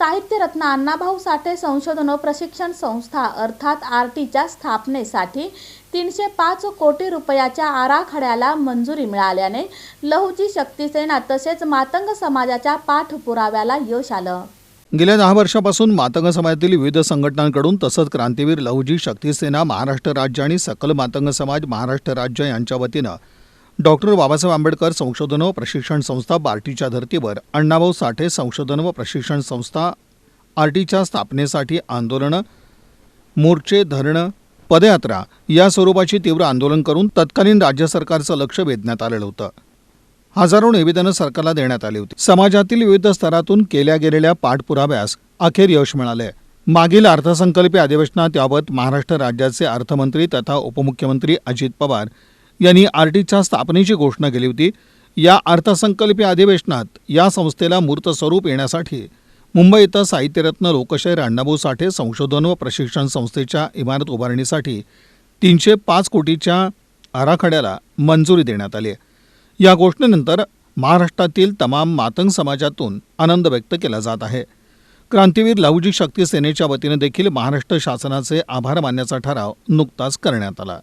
साहित्यरत्न अण्णाभाऊ साठे संशोधन व प्रशिक्षण संस्था अर्थात आर टीच्या स्थापनेसाठी तीनशे पाच कोटी रुपयाच्या आराखड्याला मंजुरी मिळाल्याने लहुजी शक्तीसेना तसेच मातंग समाजाच्या पाठपुराव्याला यश आलं. गेल्या दहा वर्षापासून मातंग समाजातील विविध संघटनांकडून तसंच क्रांतीवीर लहुजी शक्तीसेना महाराष्ट्र राज्य आणि सकल मातंग समाज महाराष्ट्र राज्य यांच्या वतीनं डॉक्टर बाबासाहेब आंबेडकर संशोधन व प्रशिक्षण संस्था बार्टीच्या धर्तीवर अण्णाभाऊ साठे संशोधन व प्रशिक्षण संस्था आरटीच्या स्थापनेसाठी आंदोलनं मोर्चे धरणं पदयात्रा या स्वरूपाची तीव्र आंदोलन करून तत्कालीन राज्य सरकारचं लक्ष वेधण्यात आलेलं होतं. हजारो निवेदनं सरकारला देण्यात आली होती. समाजातील विविध स्तरातून केल्या गेलेल्या पाठपुराव्यास अखेर यश मिळाले मागील अर्थसंकल्पीय अधिवेशनात याबाबत महाराष्ट्र राज्याचे अर्थमंत्री तथा उपमुख्यमंत्री अजित पवार यांनी आरटीच्या स्थापनेची घोषणा केली होती. या अर्थसंकल्पीय अधिवेशनात या संस्थेला मूर्त स्वरूप येण्यासाठी मुंबई इथं साहित्यरत्न लोकशाहीर अण्णाभाऊ साठे संशोधन व प्रशिक्षण संस्थेच्या इमारत उभारणीसाठी तीनशे पाच कोटीच्या आराखड्याला मंजुरी देण्यात आली आहे. या घोषणेनंतर महाराष्ट्रातील तमाम मातंग समाजातून आनंद व्यक्त केला जात आहे. क्रांतीवीर लहुजी शक्ती सेनेच्या वतीनं देखील महाराष्ट्र शासनाचे आभार मानण्याचा ठराव नुकताच करण्यात आला.